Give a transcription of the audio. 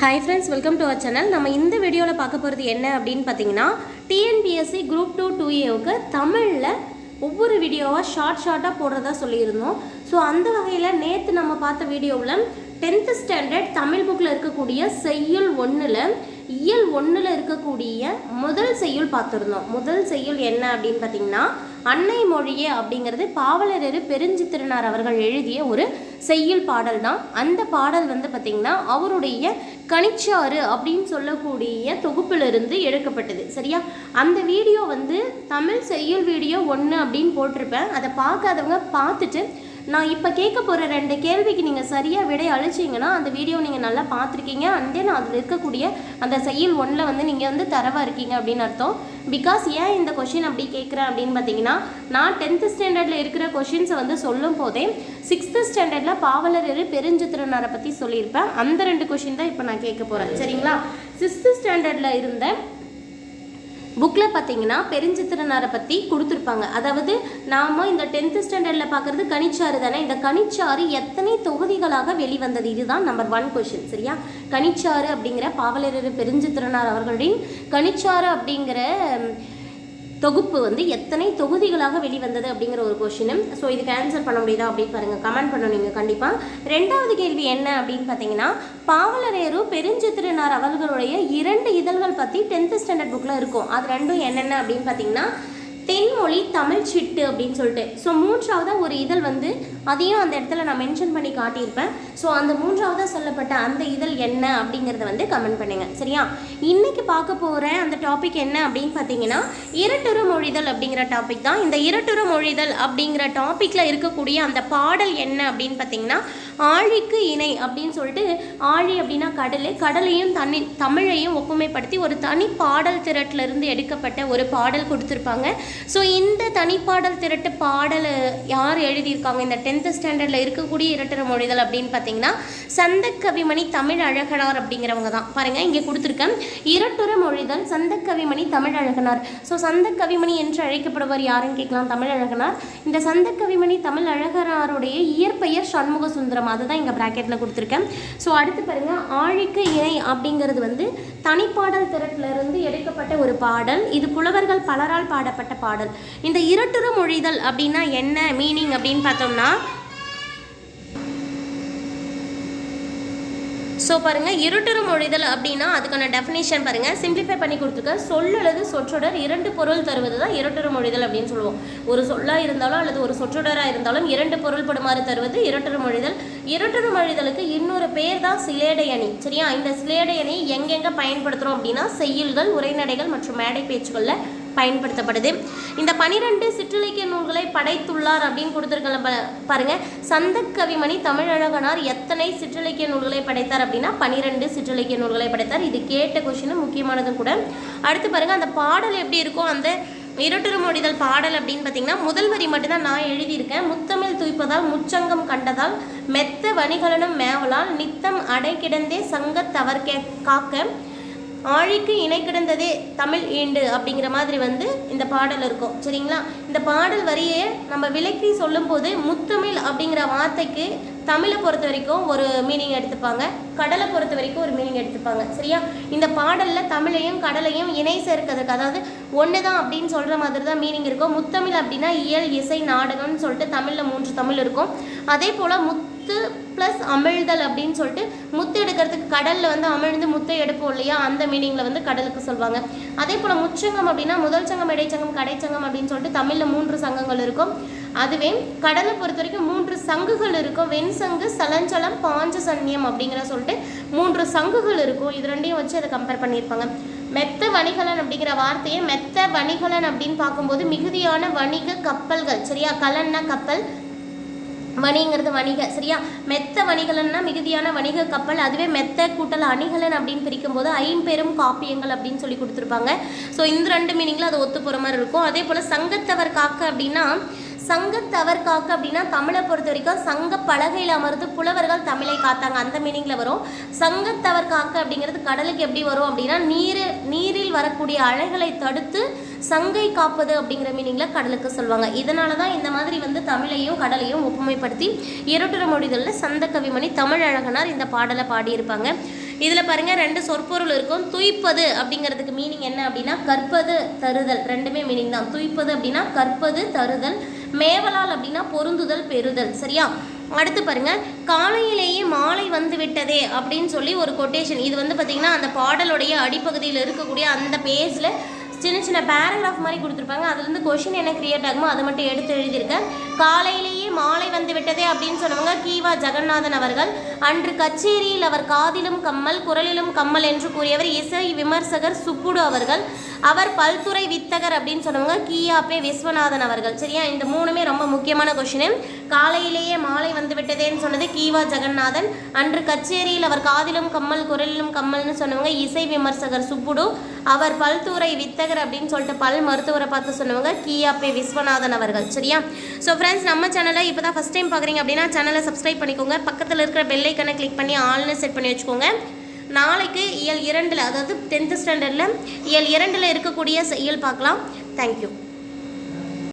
Hi friends welcome to our channel நம்ம இந்த வீடியோவில் பார்க்க போகிறது என்ன அப்படின்னு பார்த்தீங்கன்னா டிஎன்பிஎஸ்சி குரூப் டூ டூ ஏவுக்கு தமிழில் ஒவ்வொரு வீடியோவாக ஷார்ட் ஷார்ட்டாக போடுறதா சொல்லியிருந்தோம். ஸோ அந்த வகையில் நேற்று நம்ம பார்த்த வீடியோவில் டென்த்து ஸ்டாண்டர்ட் தமிழ் புக்கில் இருக்கக்கூடிய செய்யுள் ஒன்றில் இயல் ஒன்றில் இருக்கக்கூடிய முதல் செய்யுள் பார்த்துருந்தோம். முதல் செய்யுள் என்ன அப்படின்னு பார்த்தீங்கன்னா அன்னை மொழியே அப்படிங்கிறது பாவலரரு பெருஞ்சித்திரனார் அவர்கள் எழுதிய ஒரு செய்யுள் பாடல் தான் அந்த பாடல் வந்து பார்த்திங்கன்னா அவருடைய கனிச்சாறு அப்படின்னு சொல்லக்கூடிய தொகுப்பிலிருந்து எடுக்கப்பட்டது. சரியா? அந்த வீடியோ வந்து தமிழ் செய்யுள் வீடியோ ஒன்று அப்படின்னு போட்டிருப்பேன். அதை பார்க்காதவங்க பார்த்துட்டு நான் இப்போ கேட்க போகிற ரெண்டு கேள்விக்கு நீங்கள் சரியாக விடை அழிச்சிங்கன்னா அந்த வீடியோ நீங்கள் நல்லா பார்த்துருக்கீங்க. அண்ட் தென் அதில் இருக்கக்கூடிய அந்த செயல் ஒன்றில் வந்து நீங்கள் வந்து தரவாக இருக்கீங்க அப்படின்னு அர்த்தம். பிகாஸ் ஏன் இந்த கொஷின் அப்படி கேட்குறேன் அப்படின்னு பார்த்தீங்கன்னா நான் டென்த்து ஸ்டாண்டர்டில் இருக்கிற கொஷின்ஸை வந்து சொல்லும் போதே சிக்ஸ்த்து ஸ்டாண்டர்டில் பாவலரரு பெருஞ்சித்திரனாரை பற்றி சொல்லியிருப்பேன். அந்த ரெண்டு கொஷின் தான் இப்போ நான் கேட்க போகிறேன் சரிங்களா? சிக்ஸ்த்து ஸ்டாண்டர்டில் இருந்த புக்கில் பார்த்தீங்கன்னா பெருஞ்சித்திரனாரை பற்றி கொடுத்துருப்பாங்க. அதாவது நாம் இந்த டென்த்து ஸ்டாண்டர்டில் பார்க்குறது கனிச்சாறு தானே? இந்த கனிச்சாறு எத்தனை தொகுதிகளாக வெளிவந்தது? இதுதான் நம்பர் ஒன் கொஷின் சரியா? கனிச்சாறு அப்படிங்கிற பாவலரர் பெருஞ்சித்திரனார் அவர்களின் கனிச்சாறு அப்படிங்கிற தொகுப்பு வந்து எத்தனை தொகுதிகளாக வெளிவந்தது அப்படிங்கிற ஒரு கொஷினும் ஸோ இதுக்கு ஆன்சர் பண்ண முடியுதா அப்படின்னு பாருங்கள் கமெண்ட் பண்ணணும் நீங்கள் கண்டிப்பாக ரெண்டாவது கேள்வி என்ன அப்படின்னு பார்த்தீங்கன்னா பாவலரேரு அவர்களுடைய இரண்டு இதழ்கள் பற்றி டென்த்து ஸ்டாண்டர்ட் புக்கில் இருக்கும். அது ரெண்டும் என்னென்ன அப்படின்னு பார்த்தீங்கன்னா தென்மொழி தமிழ் சிட்டு அப்படின்னு சொல்லிட்டு. ஸோ மூன்றாவதாக ஒரு இதழ் வந்து அதையும் அந்த இடத்துல நான் மென்ஷன் பண்ணி காட்டியிருப்பேன். ஸோ அந்த மூன்றாவதாக சொல்லப்பட்ட அந்த இதழ் என்ன அப்படிங்கிறத வந்து கமெண்ட் பண்ணுங்கள் சரியா? இன்னைக்கு பார்க்க போகிற அந்த டாபிக் என்ன அப்படின்னு பார்த்தீங்கன்னா இரட்டுற மொழிதல் அப்படிங்கிற டாபிக் தான். இந்த இரட்டுற மொழிதல் அப்படிங்கிற டாப்பிக்கில் இருக்கக்கூடிய அந்த பாடல் என்ன அப்படின்னு பார்த்தீங்கன்னா ஆழிக்கு இணை அப்படின்னு சொல்லிட்டு ஆழி அப்படின்னா கடல். கடலையும் தண்ணி தமிழையும் ஒப்புமைப்படுத்தி ஒரு தனி பாடல் திரட்டிலிருந்து எடுக்கப்பட்ட ஒரு பாடல் கொடுத்துருப்பாங்க. ஸோ இந்த தனிப்பாடல் திரட்டு பாடலை யார் எழுதியிருக்காங்க? இந்த டென்த்து ஸ்டாண்டர்டில் இருக்கக்கூடிய இரட்டர மொழிதல் அப்படின்னு பார்த்தீங்கன்னா சந்த கவிமணி தமிழ் அழகனார் அப்படிங்கிறவங்க தான். பாருங்கள் இங்கே கொடுத்துருக்கேன். இரட்டுற மொழிதல் சந்த கவிமணி தமிழ் அழகனார் ஸோ சந்த கவிமணி என்று அழைக்கப்படுவர் யாருன்னு கேட்கலாம்? தமிழ் அழகனார் இந்த சந்த கவிமணி தமிழ் அழகனாருடைய இயற்பெயர் சண்முக சுந்தரம் அதுதான் இங்கே ப்ராக்கெட்டில் கொடுத்துருக்கேன். ஸோ அடுத்து பாருங்கள் ஆழிக்கு இணை அப்படிங்கிறது வந்து தனிப்பாடல் திரட்டிலிருந்து எடுக்கப்பட்ட ஒரு பாடல். இது புலவர்கள் பலரால் பாடப்பட்ட பாடல். இந்த இருட்டுரு மொழிதல் அப்படின்னா என்ன மீனிங் அப்படின்னு பார்த்தோம்னா ஸோ பாருங்க இருட்டுரு மொழிதல் அப்படின்னா அதுக்கான டெஃபினேஷன் பாருங்க. சிம்பிளிஃபை பண்ணி கொடுத்துருக்க சொல் அல்லது சொற்றொடர் இரண்டு பொருள் தருவது தான் இருட்டுறு மொழிதல் அப்படின்னு சொல்லுவோம். ஒரு சொல்லா இருந்தாலும் அல்லது ஒரு சொற்றொடராக இருந்தாலும் இரண்டு பொருள் படுமாறு தருவது இருட்டுறு மொழிதல். இருட்டுரு மொழிதலுக்கு இன்னொரு பேர் தான் சிலேடை அணி. சரியா? இந்த சிலேடை அணி எங்கெங்க பயன்படுத்துகிறோம் அப்படின்னா செய்யுள்கள் உரைநடைகள் மற்றும் மேடை பேச்சுகளில் பயன்படுத்தப்படுது. இந்த பனிரெண்டு சிற்றிலக்கிய நூல்களை படைத்துள்ளார் அப்படின்னு கொடுத்துருக்கல பா- பாருங்க. சந்த கவிமணி தமிழழகனார் எத்தனை சிற்றிலக்கிய நூல்களை படைத்தார் அப்படின்னா பனிரெண்டு சிற்றிலக்கிய நூல்களை படைத்தார். இது கேட்ட கொஷினும் முக்கியமானதும் கூட. அடுத்து பாருங்க அந்த பாடல் எப்படி இருக்கும் அந்த இருட்டுரு மொழிதல் பாடல் அப்படின்னு பார்த்தீங்கன்னா முதல் வரி மட்டும்தான் நான் எழுதியிருக்கேன். முத்தமிழ் துய்ப்பதால் முச்சங்கம் கண்டதால் மெத்த வணிகலனும் மேவலால் நித்தம் அடை கிடந்தே சங்கத் தவர் கே காக்க ஆழிக்கு இணை கிடந்ததே தமிழ் ஈண்டு அப்படிங்கிற மாதிரி வந்து இந்த பாடல் இருக்கும். சரிங்களா? இந்த பாடல் வரியை நம்ம விளக்கி சொல்லும்போது முத்தமிழ் அப்படிங்கிற வார்த்தைக்கு தமிழை பொறுத்த வரைக்கும் ஒரு மீனிங் எடுத்துப்பாங்க. கடலை பொறுத்த வரைக்கும் ஒரு மீனிங் எடுத்துப்பாங்க. சரியா? இந்த பாடலில் தமிழையும் கடலையும் இணை சேர்க்கிறதுக்கு அதாவது ஒன்று தான் அப்படின்னு சொல்கிற மாதிரி தான் மீனிங் இருக்கும். முத்தமிழ் அப்படின்னா இயல் இசை நாடகம்னு சொல்லிட்டு தமிழில் மூன்று தமிழ் இருக்கும். அதே போல் முத்து ப்ளஸ் அமிழ்தல் அப்படின்னு சொல்லிட்டு முத்து எடுக்கிறதுக்கு கடலில் வந்து அமிழ்ந்து முத்தை எடுப்போம் இல்லையா? அந்த மீனிங்கில் வந்து கடலுக்கு சொல்லுவாங்க அதே போல் முச்சங்கம் அப்படின்னா முதல் சங்கம் இடைச்சங்கம் கடைச்சங்கம் அப்படின்னு சொல்லிட்டு தமிழில் மூன்று சங்கங்கள் இருக்கும். அதுவே கடலை பொறுத்த வரைக்கும் மூன்று சங்குகள் இருக்கும். வெண்சங்கு சலஞ்சலம் பாஞ்ச சன்னியம் அப்படிங்கிற சொல்லிட்டு மூன்று சங்குகள் இருக்கும். இது ரெண்டையும் வச்சு அதை கம்பேர் பண்ணியிருப்பாங்க. மெத்த வணிகலன் அப்படிங்கிற வார்த்தையை மெத்த வணிகலன் அப்படின்னு பார்க்கும்போது மிகுதியான வணிக கப்பல்கள். சரியா? கலன்னா கப்பல் மணிங்கிறது வணிக சரியா? மெத்த வணிகலன்னா மிகுதியான வணிக கப்பல் அதுவே மெத்த கூட்டல் அணிகலன் அப்படின்னு பிரிக்கும்போது ஐம்பெரும் காப்பியங்கள் அப்படின்னு சொல்லி கொடுத்துருப்பாங்க. ஸோ இந்த ரெண்டு மீனிங்கில் அது ஒத்து போகிற மாதிரி இருக்கும். அதே போல் சங்கத்தவர் காக்க அப்படின்னா சங்கத்தவர் காக்க அப்படின்னா தமிழை பொறுத்த வரைக்கும் சங்க பலகையில் அமர்ந்து புலவர்கள் தமிழை காத்தாங்க. அந்த மீனிங்கில் வரும். சங்கத்தவர் காக்க அப்படிங்கிறது கடலுக்கு எப்படி வரும் அப்படின்னா நீர் நீரில் வரக்கூடிய அலைகளை தடுத்து சங்கை காப்பது அப்படிங்கிற மீனிங்கில் கடலுக்கு சொல்லுவாங்க. இதனால தான் இந்த மாதிரி வந்து தமிழையும் கடலையும் ஒப்புமைப்படுத்தி இரட்டுற மொழிகளில் சந்த கவிமணி தமிழ் அழகனார் இந்த பாடலை பாடியிருப்பாங்க. இதில் பாருங்கள் ரெண்டு சொற்பொருள் இருக்கும். துய்ப்பது அப்படிங்கிறதுக்கு மீனிங் என்ன அப்படின்னா கற்பது தருதல். ரெண்டுமே மீனிங் தான். துய்ப்பது அப்படின்னா கற்பது தருதல். மேவலால் அப்படின்னா பொருந்துதல் பெறுதல். சரியா? அடுத்து பாருங்க காலையிலேயே மாலை வந்து விட்டதே அப்படின்னு சொல்லி ஒரு கொட்டேஷன் இது வந்து பார்த்தீங்கன்னா அந்த பாடலுடைய அடிப்பகுதியில் இருக்கக்கூடிய அந்த பேஜில் சின்ன சின்ன பேராகிராஃப் மாதிரி கொடுத்துருப்பாங்க. அதுலேருந்து கொஷின் என்ன கிரியேட் ஆகுமோ அதை மட்டும் எடுத்து எழுதியிருக்கேன். காலையிலேயே மாலை வந்து விட்டதே அப்படின்னு சொன்னவங்க கீவா ஜெகநாதன் அவர்கள் அன்று கச்சேரியில் அவர் காதிலும் கம்மல் குரலிலும் கம்மல் என்று கூறியவர் இசை விமர்சகர் சுப்புடு அவர்கள் அவர் பல்துறை வித்தகர் அப்படின்னு சொன்னவங்க கியாபே விஸ்வநாதன் அவர்கள். சரியா? இந்த மூணுமே ரொம்ப முக்கியமான கொஷின் காலையிலேயே மாலை வந்து விட்டதேன்னு சொன்னது கீவா ஜெகநாதன். அன்று கச்சேரியில் அவர் காதிலும் கம்மல் குரலிலும் கம்மல்னு சொன்னவங்க இசை விமர்சகர் சுப்புடு. அவர் பல்துறை வித்தகர் அப்படின்னு சொல்லிட்டு பல் மருத்துவரை பார்த்து சொன்னவங்க கியாபே விஸ்வநாதன் அவர்கள் சரியா? ஸோ ஃப்ரெண்ட்ஸ் நம்ம சேனலை இப்போ தான் ஃபஸ்ட் டைம் பார்க்குறீங்க அப்படின்னா சேனலை சப்ஸ்கிரைப் பண்ணிக்கோங்க. பக்கத்தில் இருக்கிற பெல்லைக்கனை கிளிக் பண்ணி ஆள்னு செட் பண்ணி வச்சுக்கோங்க. நாளைக்கு இயல் இரண்டில் அதாவது டென்த்து ஸ்டாண்டர்டில் இயல் இரண்டில் இருக்கக்கூடிய இயல் பார்க்கலாம். தேங்க்யூ